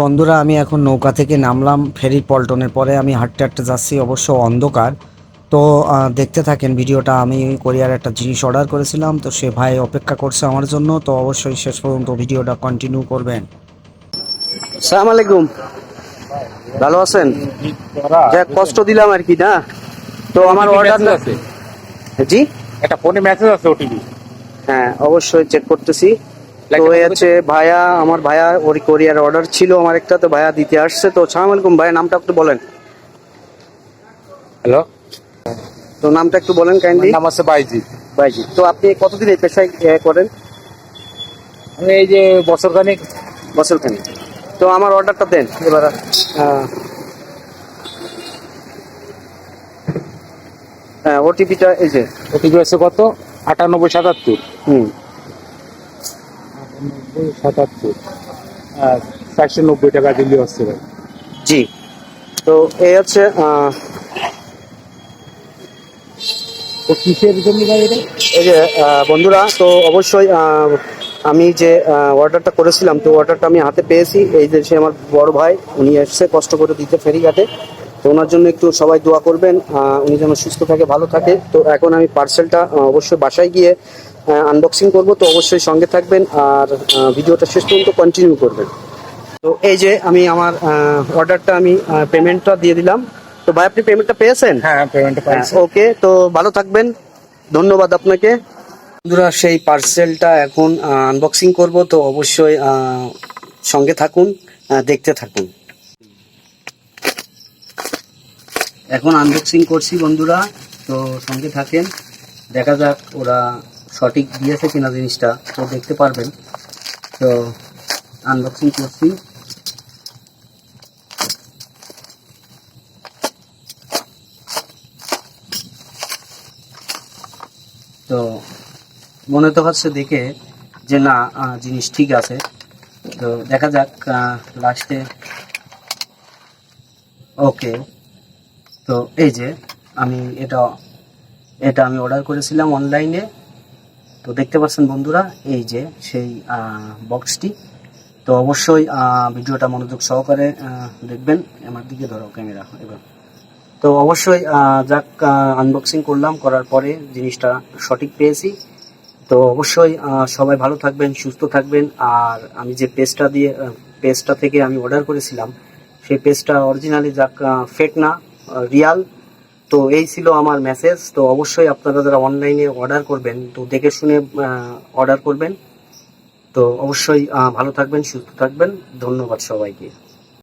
বন্ধুরা আমি এখন নৌকা থেকে নামলাম ফেরি পল্টনের পরে আমি হাঁটতে হাঁটতে যাচ্ছি অবশ্য অন্ধকার। তো দেখতে থাকেন ভিডিওটা। আমি কোরিয়ার একটা জিনিস অর্ডার করেছিলাম তো সে ভাই অপেক্ষা করছে আমার জন্য। তো অবশ্যই শেষ পর্যন্ত ভিডিওটা কন্টিনিউ করবেন। সালাম আলাইকুম। ভালো আছেন? যাক কষ্ট দিলাম আর কি না? তো আমার অর্ডার আছে। জি? একটা ফোনে মেসেজ আছে ওটিপি হ্যাঁ অবশ্যই চেক করতেছি। তো হচ্ছে ভাইয়া আমার ভাইয়া ওর কোরিয়ার অর্ডার ছিল আমার একটা তো ভাইয়া দিতে আসছে। তো সালাম আলাইকুম ভাইয়া নামটা একটু বলেন। হ্যালো তো নামটা একটু বলেন কাইন্ডলি নাম আছে বাইজি। ভাইজি তো আপনি কতদিন এই পেশায় করেন? আমি এই যে বছর খানিক বছর খানি তো আমার অর্ডারটা দেন। এবার আহ, হ্যাঁ। ওটিপিটা এই যে। ওটিপি আছে কত? আটানব্বই সাতাত্তর। হুম। সাতাত্তর। চারশো নব্বই টাকা দিল্লি হচ্ছে ভাই জি। তো এই হচ্ছে তো কিসের জন্য ভাই এটা? এই যে বন্ধুরা তো অবশ্যই আমি যে অর্ডারটা করেছিলাম তো অর্ডারটা আমি হাতে পেয়েছি। এই যে সে আমার বড় ভাই উনি এসছে কষ্ট করে দিতে ফেরিঘাটে। তো ওনার জন্য একটু সবাই দোয়া করবেন উনি যেন সুস্থ থাকে ভালো থাকে। তো এখন আমি পার্সেলটা অবশ্যই বাসায় গিয়ে আনবক্সিং করব তো অবশ্যই সঙ্গে থাকবেন আর ভিডিওটা শেষ পর্যন্ত কন্টিনিউ করবেন। তো এই যে আমি আমার অর্ডারটা আমি পেমেন্টটা দিয়ে দিলাম। তো ভাই আপনি পেমেন্টটা পেয়েছেন? হ্যাঁ পেমেন্ট পাইছি ওকে তো ভালো থাকবেন। ধন্যবাদ আপনাকে। বন্ধুরা সেই পার্সেলটা এখন আনবক্সিং করব তো অবশ্যই সঙ্গে থাকুন দেখতে থাকুন। এখন আনবক্সিং করছি বন্ধুরা তো সঙ্গে থাকেন। দেখা যাক ওরা সঠিক দিয়েছে কিনা জিনিসটা তো দেখতে পারবেন। তো আনবক্সিং করছি। তো মনে তো হচ্ছে দেখে যে না জিনিস ঠিক আছে। তো দেখা যাক লাস্টে ওকে তো এই যে আমি এটা এটা আমি অর্ডার করেছিলাম অনলাইনে তো দেখতে পাচ্ছেন বন্ধুরা, এই যে সেই বক্সটি তো অবশ্যই ভিডিওটা মনোযোগ সহকারে দেখবেন। আমার দিকে ধরো ক্যামেরা, এবার। তো অবশ্যই যাক আনবক্সিং করলাম, করার পরে জিনিসটা সঠিক পেয়েছি। তো অবশ্যই সবাই ভালো থাকবেন, সুস্থ থাকবেন। আর আমি যে পেজটা দিয়ে পেজটা থেকে আমি অর্ডার করেছিলাম, সেই পেজটা অরিজিনালি যাক ফেক না রিয়াল তো এই ছিল আমার মেসেজ তো অবশ্যই আপনারা যারা অনলাইনে অর্ডার করবেন, তো দেখে শুনে অর্ডার করবেন। তো অবশ্যই ভালো থাকবেন, সুস্থ থাকবেন। ধন্যবাদ সবাইকে।